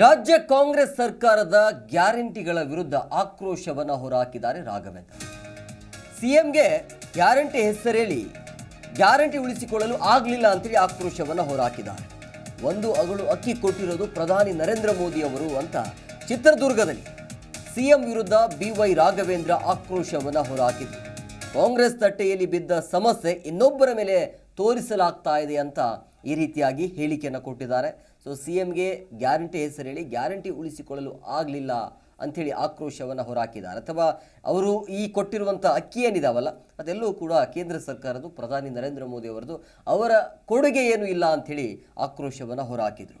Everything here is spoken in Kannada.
ರಾಜ್ಯ ಕಾಂಗ್ರೆಸ್ ಸರ್ಕಾರದ ಗ್ಯಾರಂಟಿಗಳ ವಿರುದ್ಧ ಆಕ್ರೋಶವನ್ನು ಹೊರಹಾಕಿದ್ದಾರೆ ರಾಘವೇಂದ್ರ. ಸಿಎಂಗೆ ಗ್ಯಾರಂಟಿ ಹೆಸರೇಳಿ, ಗ್ಯಾರಂಟಿ ಉಳಿಸಿಕೊಳ್ಳಲು ಆಗಲಿಲ್ಲ ಅಂತೇಳಿ ಆಕ್ರೋಶವನ್ನು ಹೊರಹಾಕಿದ್ದಾರೆ ಒಂದು ಅಗಳು ಅಕ್ಕಿ ಕೊಟ್ಟಿರೋದು ಪ್ರಧಾನಿ ನರೇಂದ್ರ ಮೋದಿ ಅವರು ಅಂತ ಚಿತ್ರದುರ್ಗದಲ್ಲಿ ಸಿಎಂ ವಿರುದ್ಧ ಬಿ ವೈ ರಾಘವೇಂದ್ರ ಆಕ್ರೋಶವನ್ನು ಹೊರಹಾಕಿದ್ರು ಕಾಂಗ್ರೆಸ್ ತಟ್ಟೆಯಲ್ಲಿ ಬಿದ್ದ ಸಮಸ್ಯೆ ಇನ್ನೊಬ್ಬರ ಮೇಲೆ ತೋರಿಸಲಾಗ್ತಾ ಇದೆ ಅಂತ ಈ ರೀತಿಯಾಗಿ ಹೇಳಿಕೆಯನ್ನು ಕೊಟ್ಟಿದ್ದಾರೆ. ಸೊ ಸಿ ಎಂಗೆ ಗ್ಯಾರಂಟಿ ಹೆಸರು ಹೇಳಿ ಗ್ಯಾರಂಟಿ ಉಳಿಸಿಕೊಳ್ಳಲು ಆಗಲಿಲ್ಲ ಅಂಥೇಳಿ ಆಕ್ರೋಶವನ್ನು ಹೊರಹಾಕಿದ್ದಾರೆ ಅಥವಾ ಅವರು ಈ ಕೊಟ್ಟಿರುವಂಥ ಅಕ್ಕಿ ಏನಿದಾವಲ್ಲ, ಅದೆಲ್ಲವೂ ಕೂಡ ಕೇಂದ್ರ ಸರ್ಕಾರದ್ದು ಪ್ರಧಾನಿ ನರೇಂದ್ರ ಮೋದಿ ಅವರದು ಅವರ ಕೊಡುಗೆ ಏನೂ ಇಲ್ಲ ಅಂಥೇಳಿ ಆಕ್ರೋಶವನ್ನು ಹೊರಹಾಕಿದರು